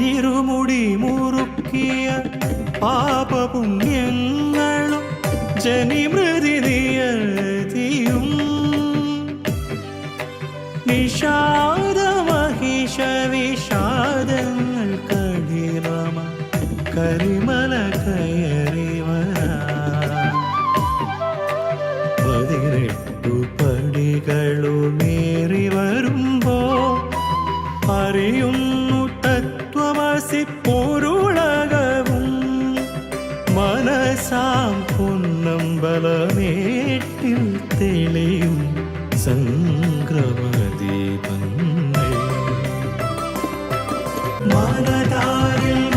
ഇരുമുടി മുറുക്കിയ പാപപുണ്യങ്ങളും ജനിമൃതി നിയതിയും നിഷാദ മഹിഷ വിഷാദങ്ങൾ കടിലമ കരിമല കയറിവ പതിനെട്ടു പടികളുമേറി വരുമ്പോ തത്വമസി പൊരുളകവും മനസാം പൊന്നമ്പലമേട്ടിൽ തെളിയും സംക്രമദീപങ്ങൾ. മനതാരിൽ